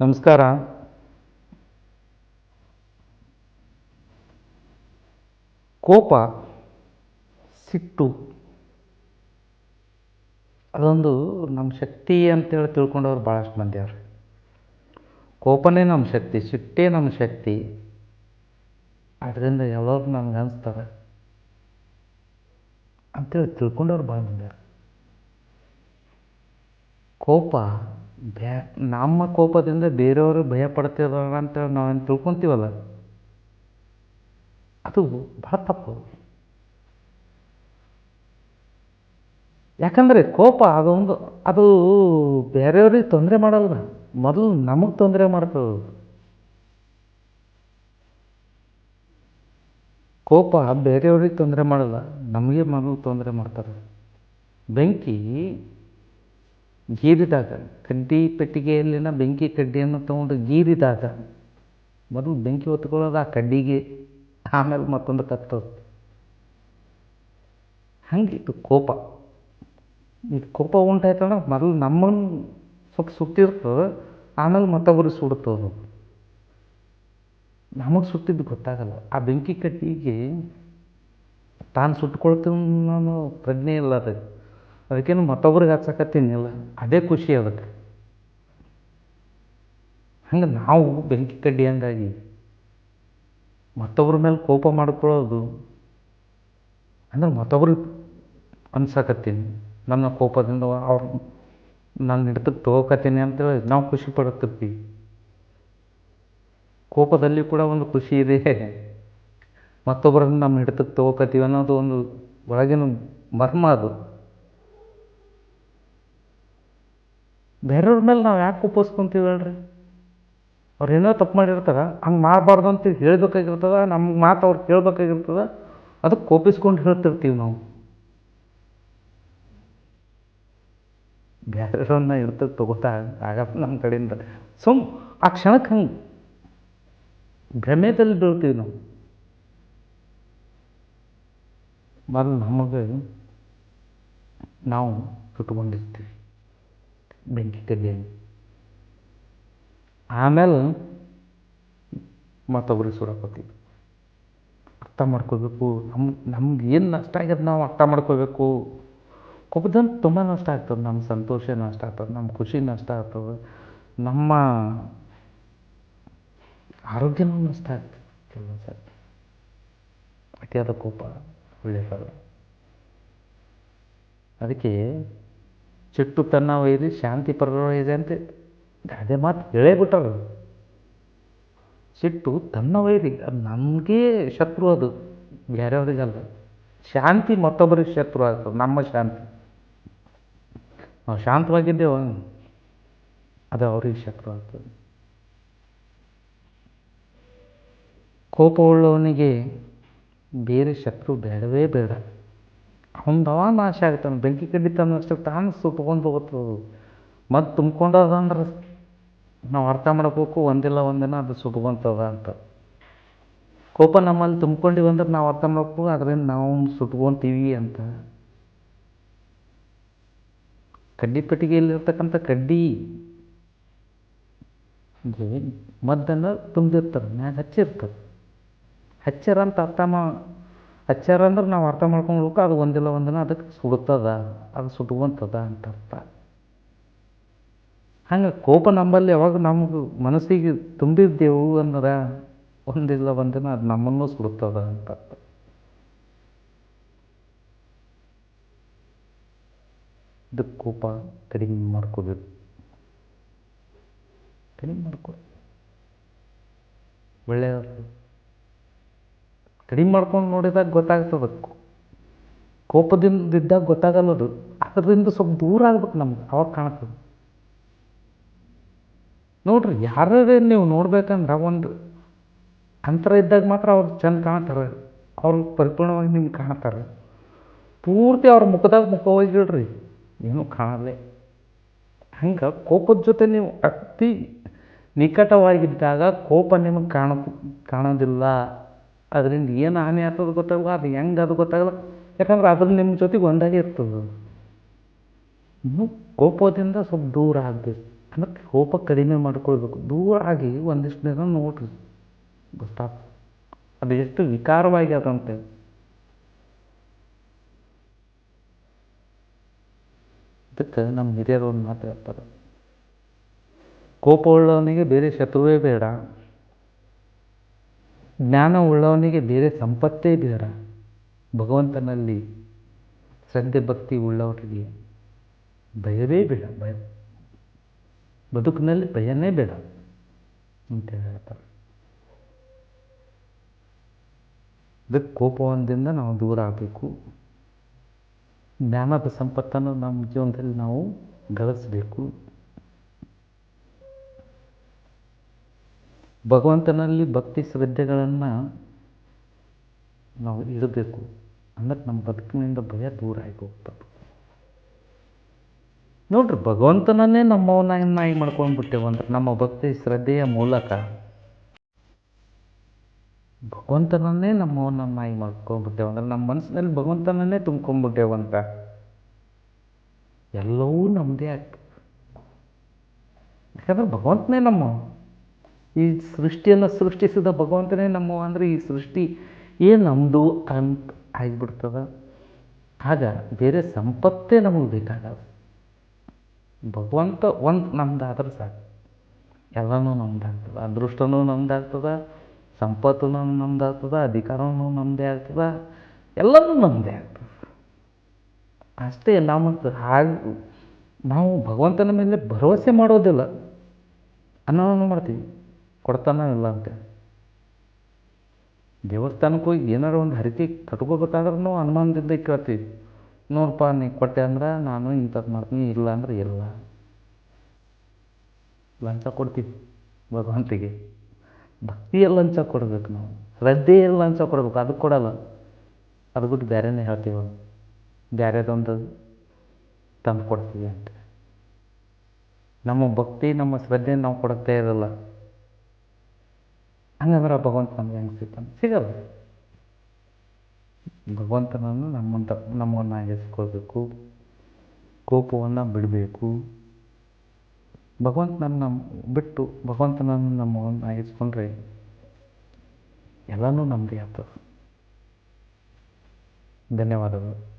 ನಮಸ್ಕಾರ. ಕೋಪ, ಸಿಟ್ಟು, ಅದೊಂದು ನಮ್ಮ ಶಕ್ತಿ ಅಂತೇಳಿ ತಿಳ್ಕೊಂಡವ್ರು ಭಾಳಷ್ಟು ಮಂದಿ ಅವ್ರು. ಕೋಪನೇ ನಮ್ಮ ಶಕ್ತಿ, ಸಿಟ್ಟೇ ನಮ್ಮ ಶಕ್ತಿ. ಅದರಿಂದ ಎಲ್ಲರೂ ನಮ್ಗೆ ಅನಿಸ್ತಾರೆ ಅಂತೇಳಿ ತಿಳ್ಕೊಂಡವ್ರು ಭಾಳ ಮಂದಿ ಕೋಪ ಬ್ಯಾ ನಮ್ಮ ಕೋಪದಿಂದ ಬೇರೆಯವರು ಭಯ ಪಡ್ತಿದಾರೆ ಅಂತೇಳಿ ನಾವೇನು ತಿಳ್ಕೊತೀವಲ್ಲ? ಅದು ಭಾಳ ತಪ್ಪು. ಯಾಕಂದರೆ ಕೋಪ ಅದೊಂದು, ಅದು ಬೇರೆಯವ್ರಿಗೆ ತೊಂದರೆ ಮಾಡಲ್ಲ ಮೊದಲು ನಮಗೆ ತೊಂದರೆ ಮಾಡ್ತದೆ ಕೋಪ ಬೇರೆಯವ್ರಿಗೆ ತೊಂದರೆ ಮಾಡಲ್ಲ, ನಮಗೆ ಮೊದಲು ತೊಂದರೆ ಮಾಡ್ತಾರೆ. ಬೆಂಕಿ ಗೀರಿದಾಗ ಕಡ್ಡಿ ಪೆಟ್ಟಿಗೆಯಲ್ಲಿನ ಬೆಂಕಿ ಕಡ್ಡಿಯನ್ನು ತಗೊಂಡು ಗೀರಿದಾಗ, ಮೊದಲು ಬೆಂಕಿ ಹೊತ್ಕೊಳ್ಳೋದು ಆ ಕಡ್ಡಿಗೆ, ಆಮೇಲೆ ಮತ್ತೊಂದು ಕತ್ತೋದು. ಹಂಗೆ ಇದು ಕೋಪ. ಇದು ಕೋಪ ಉಂಟಾಯ್ತಂದ್ರೆ ಮೊದಲು ನಮ್ಮನ್ನು ಸ್ವಲ್ಪ ಸುಟ್ಟಿರ್ತದೆ ಆಮೇಲೆ ಮತ್ತೊಬ್ಬರಿಗೆ ಸುಡುತ್ತದು ನಮಗೆ ಸುಟ್ಟಿದ್ದು ಗೊತ್ತಾಗಲ್ಲ. ಆ ಬೆಂಕಿ ಕಟ್ಟಿಗೆ ತಾನು ಸುಟ್ಕೊಳ್ತೀವಿ ಪ್ರಜ್ಞೆ ಇಲ್ಲ ಅದಕ್ಕೆ ಅದಕ್ಕೇನು ಮತ್ತೊಬ್ರಿಗೆ ಹಚ್ಚಕತ್ತೀನಿಲ್ಲ ಅದೇ ಖುಷಿ ಅದಕ್ಕೆ. ಹಂಗೆ ನಾವು ಬೆಂಕಿ ಕಡ್ಡಿ ಹಂಗಾಗಿ ಮತ್ತೊಬ್ಬರ ಮೇಲೆ ಕೋಪ ಮಾಡ್ಕೊಳ್ಳೋದು ಅಂದ್ರೆ ಮತ್ತೊಬ್ರಿಗೆ ಅನ್ಸಕತ್ತೀನಿ. ನನ್ನ ಕೋಪದಿಂದ ಅವ್ರು ನನ್ನ ಹಿಡ್ದಕ್ಕೆ ತೊಗೋಕತ್ತೀನಿ ಅಂತೇಳಿ ನಾವು ಖುಷಿ ಪಡುತ್ತಿರ್ತೀವಿ ಕೋಪದಲ್ಲಿ ಕೂಡ ಒಂದು ಖುಷಿ ಇದೆ. ಮತ್ತೊಬ್ಬರನ್ನು ನಮ್ಮ ಹಿಡ್ತಕ್ಕೆ ತೊಗೋಕತ್ತೀವಿ ಅನ್ನೋದು ಒಂದು ಒಳಗಿನ ಮರ್ಮ ಅದು. ಬೇರೆಯವ್ರ ಮೇಲೆ ನಾವು ಯಾಕೆ ಕೋಪಿಸ್ಕೊಂತೀವಿ ಹೇಳ್ರಿ ಅವ್ರು ಏನೋ ತಪ್ಪು ಮಾಡಿರ್ತಾರೆ, ಹಂಗೆ ಮಾಡಬಾರ್ದು ಅಂತ ಹೇಳ್ಬೇಕಾಗಿರ್ತದೆ ನಮ್ಗೆ ಮಾತು ಅವ್ರು ಕೇಳ್ಬೇಕಾಗಿರ್ತದೆ ಅದಕ್ಕೆ ಕೋಪಿಸ್ಕೊಂಡು ಹೇಳ್ತಿರ್ತೀವಿ ನಾವು. ಬೇರೆಯವ್ರನ್ನ ಇರ್ತದೆ ತಗೋತಾ ಆಗಪ್ಪ ನಮ್ಮ ಕಡೆಯಿಂದ. ಸುಮ್ ಆ ಕ್ಷಣಕ್ಕೆ ಹಂಗೆ ಭ್ರಮೆದಲ್ಲಿ ಬೀಳ್ತೀವಿ ನಾವು. ಮೊದಲು ನಮಗೆ ನಾವು ಸುಟ್ಕೊಂಡಿರ್ತೀವಿ ಬೆಂಕಿ ಕಡ್ಡಿಯಾಗಿ ಆಮೇಲೆ ಮತ್ತೊಬ್ರಿಗೆ ಸುಡಕೋತೀವಿ ಅರ್ಥ ಮಾಡ್ಕೋಬೇಕು. ನಮ್ಮ ನಮ್ಗೆ ಏನು ನಷ್ಟ ಆಗ್ಯದ ನಾವು ಅರ್ಥ ಮಾಡ್ಕೋಬೇಕು. ಕೊಬ್ಬದಂತ ತುಂಬ ನಷ್ಟ ಆಗ್ತದೆ ನಮ್ಮ ಸಂತೋಷ ನಷ್ಟ ಆಗ್ತದೆ ನಮ್ಮ ಖುಷಿ ನಷ್ಟ ಆಗ್ತದೆ, ನಮ್ಮ ಆರೋಗ್ಯನೂ ನಷ್ಟ ಆಗ್ತದೆ ಕೆಲವೊಂದು ಸರಿ ಅತಿಯಾದ ಕೋಪ ಒಳ್ಳೆಯದಲ್ಲ ಅದಕ್ಕೆ ಸಿಟ್ಟು ತನ್ನ ಒಯ್ದು ಶಾಂತಿ ಪರವೈದೆ ಅಂತ. ಗಾದೆ ಮಾತು ಹೇಳೇ ಬಿಟ್ಟಾರ ಸಿಟ್ಟು ತನ್ನ ವೈರಿ ಅದು ನಮಗೆ ಶತ್ರು ಅದು. ಬೇರೆಯವ್ರಿಗಲ್ಲ. ಶಾಂತಿ ಮತ್ತೊಬ್ಬರಿಗೆ ಶತ್ರು ಆಗ್ತದೆ. ನಮ್ಮ ಶಾಂತಿ. ನಾವು ಶಾಂತವಾಗಿದ್ದೇವ. ಅದು ಅವ್ರಿಗೆ ಶತ್ರು ಆಗ್ತದೆ. ಕೋಪವುಳ್ಳವನಿಗೆ ಬೇರೆ ಶತ್ರು ಬೇಡವೇ ಬೇಡ. ಅವನದವ ನಾಶ ಆಗ್ತಾನೆ, ಬೆಂಕಿ ಕಡ್ಡಿ ತನ್ನಷ್ಟು ತಾನು ಸುಟ್ಕೊಂಡು ಹೋಗುತ್ತದು ಮತ್ತು ತುಂಬ್ಕೊಂಡದ ಅಂದ್ರೆ ನಾವು ಅರ್ಥ ಮಾಡ್ಬೇಕು ಒಂದಿಲ್ಲ ಒಂದಿನ ಅದು ಸುಟ್ಕೊಂತದ ಅಂತ. ಕೋಪ ನಮ್ಮಲ್ಲಿ ತುಂಬ್ಕೊಂಡಿವಿ ಅಂದ್ರೆ ನಾವು ಅರ್ಥ ಮಾಡ್ಬೇಕು ಅದರಿಂದ ನಾವು ಸುಟ್ಕೊತೀವಿ ಅಂತ. ಕಡ್ಡಿ ಪೆಟ್ಟಿಗೆಯಲ್ಲಿರ್ತಕ್ಕಂಥ ಕಡ್ಡಿ. ಮದ್ದನ್ನು ತುಂಬಿರ್ತಾರೆ ಮ್ಯಾಗ ಹಚ್ಚಿರ್ತದೆ ಹಚ್ಚಾರ ಅಂತ ಅರ್ಥ ಮಾ ಹಚ್ಚಾರ ಅಂದ್ರೆ ನಾವು ಅರ್ಥ ಮಾಡ್ಕೊಳ್ಬೇಕು, ಅದು ಒಂದಿಲ್ಲ ಒಂದಿನ ಅದಕ್ಕೆ ಸುಡುತ್ತದ ಅದು ಸುಟ್ಕೊಂತದ ಅಂತ ಅರ್ಥ. ಹಂಗೆ ಕೋಪ ನಂಬಲ್ಲಿ ಯಾವಾಗ ನಮ್ಗೆ ಮನಸ್ಸಿಗೆ ತುಂಬಿದ್ದೆವು ಅಂದ್ರೆ ಒಂದಿಲ್ಲ ಒಂದಿನ ಅದು ನಮ್ಮನ್ನು ಸುಡುತ್ತದ ಅಂತ ಅರ್ಥ. ಇದಕ್ಕೆ ಕೋಪ ಕಡಿಮೆ ಮಾಡ್ಕೋಬೇಕು ಕಡಿಮೆ ಮಾಡ್ಕೊ ಒಳ್ಳೆಯದು ಕಡಿಮೆ ಮಾಡ್ಕೊಂಡು ನೋಡಿದಾಗ ಗೊತ್ತಾಗ್ತದೆ. ಕೋಪದಿಂದ ಇದ್ದಾಗ ಗೊತ್ತಾಗಲ್ಲ ಅದು. ಅದರಿಂದ ಸ್ವಲ್ಪ ದೂರ ಆಗ್ಬೇಕು ನಮ್ಗೆ. ಅವಾಗ ಕಾಣ್ತದೆ. ನೋಡ್ರಿ ಯಾರೇ ನೀವು ನೋಡ್ಬೇಕಂದ್ರೆ ಒಂದು ಅಂತರ ಇದ್ದಾಗ ಮಾತ್ರ ಅವ್ರು ಚೆಂದ ಕಾಣ್ತಾರೆ. ಅವ್ರು ಪರಿಪೂರ್ಣವಾಗಿ ನಿಮ್ಗೆ ಕಾಣ್ತಾರೆ. ಪೂರ್ತಿ ಅವ್ರ ಮುಖದಾಗ ಮುಖ ಹೋಗಿಡ್ರಿ ಏನೂ ಕಾಣಲ್ಲೇ. ಹಂಗೆ ಕೋಪದ ಜೊತೆ ನೀವು ಅತಿ ನಿಕಟವಾಗಿದ್ದಾಗ ಕೋಪ ನಿಮಗೆ ಕಾಣ, ಕಾಣೋದಿಲ್ಲ. ಅದರಿಂದ ಏನು ಹಾನಿ ಆಗ್ತದೆ ಗೊತ್ತಾಗಲ್ಲ, ಅದು ಹೆಂಗೆ ಅದು ಗೊತ್ತಾಗಲ್ಲ. ಯಾಕಂದ್ರೆ ಅದ್ರ ನಿಮ್ಮ ಜೊತೆಗೆ ಒಂದಾಗಿ ಇರ್ತದೆ ಕೋಪದಿಂದ ಸ್ವಲ್ಪ ದೂರ ಆಗಬೇಕು. ಅದಕ್ಕೆ ಕೋಪ ಕಡಿಮೆ ಮಾಡ್ಕೊಳ್ಬೇಕು. ದೂರ ಆಗಿ ಒಂದಿಷ್ಟು ದಿನ ನೋಡ್ರಿ. ಗೊತ್ತಾಗ್ತದೆ. ಅದು ಎಷ್ಟು ವಿಕಾರವಾಗಿ ಅದಂತೇಳಿ ಇದಕ್ಕೆ ನಮ್ಮ ಹಿರಿಯರು ಒಂದು ಮಾತು ಹೇಳ್ತಾರೆ. ಕೋಪ ಉಳ್ಳವನಿಗೆ ಬೇರೆ ಶತ್ರುವೇ ಬೇಡ. ಜ್ಞಾನ ಉಳ್ಳವನಿಗೆ ಬೇರೆ ಸಂಪತ್ತೇ ಬೇಡ. ಭಗವಂತನಲ್ಲಿ ಶ್ರದ್ಧೆ, ಭಕ್ತಿ ಉಳ್ಳವರಿಗೆ ಭಯವೇ ಬೇಡ. ಭಯ. ಬದುಕಿನಲ್ಲಿ ಭಯನೇ ಬೇಡ ಅಂತ ಹೇಳ್ತಾರೆ. ಅದಕ್ಕೆ ಕೋಪವೊಂದಿಂದ ನಾವು ದೂರ ಆಗಬೇಕು. ಜ್ಞಾನದ ಸಂಪತ್ತನ್ನು ನಮ್ಮ ಜೀವನದಲ್ಲಿ ನಾವು ಗಳಿಸಬೇಕು. ಭಗವಂತನಲ್ಲಿ ಭಕ್ತಿ ಶ್ರದ್ಧೆಗಳನ್ನು ನಾವು ಇಡಬೇಕು. ಅಂದ್ರೆ ನಮ್ಮ ಬದುಕಿನಿಂದ ಭಯ ದೂರ ಆಗಿ ಹೋಗ್ತದೆ ನೋಡ್ರಿ, ಭಗವಂತನನ್ನೇ ನಮ್ಮವನಾಗಿ ಮಾಡ್ಕೊಂಡ್ಬಿಟ್ಟೆವು ಅಂದ್ರೆ ನಮ್ಮ ಭಕ್ತಿ ಶ್ರದ್ಧೆಯ ಮೂಲಕ ಭಗವಂತನನ್ನೇ ನಮ್ಮವನನ್ನಾಗಿ ಮಾಡ್ಕೊಂಡ್ಬಿಟ್ಟೆವು ಅಂದ್ರೆ ನಮ್ಮ ಮನಸ್ಸಿನಲ್ಲಿ ಭಗವಂತನನ್ನೇ ತುಂಬ್ಕೊಂಡ್ಬಿಟ್ಟೆವು ಅಂತ ಎಲ್ಲವೂ ನಮ್ಮದೇ ಆಗ್ತದೆ ಯಾಕಂದ್ರೆ ಭಗವಂತನೇ ನಮ್ಮ ಈ ಸೃಷ್ಟಿಯನ್ನು ಸೃಷ್ಟಿಸಿದ ಭಗವಂತನೇ ನಮ್ಮ ಅಂದರೆ ಈ ಸೃಷ್ಟಿ ಏನು ನಮ್ಮದು ಅಂತ ಆಗ್ಬಿಡ್ತದೆ. ಆಗ ಬೇರೆ ಸಂಪತ್ತೇ ನಮಗೆ ಬೇಕಾಗಲ್ಲ. ಭಗವಂತ ಒಂದು ನಮ್ದಾದ್ರೆ ಸಾಕು. ಎಲ್ಲನೂ ನಮ್ದಾಗ್ತದೆ. ಅದೃಷ್ಟನೂ ನಮ್ದಾಗ್ತದೆ. ಸಂಪತ್ತೂ ನಮ್ದಾಗ್ತದೆ. ಅಧಿಕಾರನೂ ನಮ್ಮದೇ ಆಗ್ತದೆ. ಎಲ್ಲನೂ ನಮ್ಮದೇ ಆಗ್ತದೆ. ಅಷ್ಟೇ ನಮಗೆ ಹಾಗೆ ನಾವು ಭಗವಂತನ ಮೇಲೆ ಭರವಸೆ ಮಾಡೋದಿಲ್ಲ. ಅನ್ನೋನು ಮಾಡ್ತೀವಿ. ಕೊಡ್ತಾನ ಇಲ್ಲ ಅಂತ. ದೇವಸ್ಥಾನಕ್ಕೆ ಹೋಗಿ ಏನಾರು ಒಂದು ಹರಕೆ ಕಟ್ಕೋಬೇಕಾದ್ರೂ ಅನುಮಾನದಿಂದ ಕೇಳ್ತೀವಿ. ನೋಡಪ್ಪ ನೀ ಕೊಟ್ಟೆ ಅಂದ್ರೆ ನಾನು ಇಂಥದ್ದು ಮಾಡ್ತೀನಿ, ಇಲ್ಲ ಅಂದ್ರೆ ಇಲ್ಲ. ಲಂಚ ಕೊಡ್ತೀವಿ ಭಗವಂತಿಗೆ. ಭಕ್ತಿಯಲ್ಲಿ ಲಂಚ ಕೊಡ್ಬೇಕು ನಾವು. ಶ್ರದ್ಧೆಯಲ್ಲಿ ಲಂಚ ಕೊಡ್ಬೇಕು, ಅದು ಕೊಡಲ್ಲ. ಅದು ಬಿಟ್ಟು ಬೇರೆನೇ ಹೇಳ್ತೀವಿ ಬೇರೆದೊಂದು ತಂದು ಕೊಡ್ತೀವಿ ಅಂತ. ನಮ್ಮ ಭಕ್ತಿ, ನಮ್ಮ ಶ್ರದ್ಧೆ ನಾವು ಕೊಡೋದೇ ಇರಲ್ಲ. ಹಂಗಂದ್ರೆ ಭಗವಂತ ನಮ್ಗೆ ಹೆಂಗೆ ಸಿಗ್ತಾನೆ? ಸಿಗಲ್ಲ. ಭಗವಂತನನ್ನು ನಮ್ಮಂತ ನಮ್ಮನ್ನಾಗಿಸ್ಕೊಳ್ಬೇಕು ಕೋಪವನ್ನು ಬಿಡಬೇಕು. ಭಗವಂತನನ್ನು ಬಿಟ್ಟು ಭಗವಂತನನ್ನು ನಮ್ಮನ್ನಾಗಿಸ್ಕೊಂಡ್ರೆ ಎಲ್ಲನೂ ನಮ್ಮದೇ ಆಗ್ತದೆ. ಧನ್ಯವಾದಗಳು.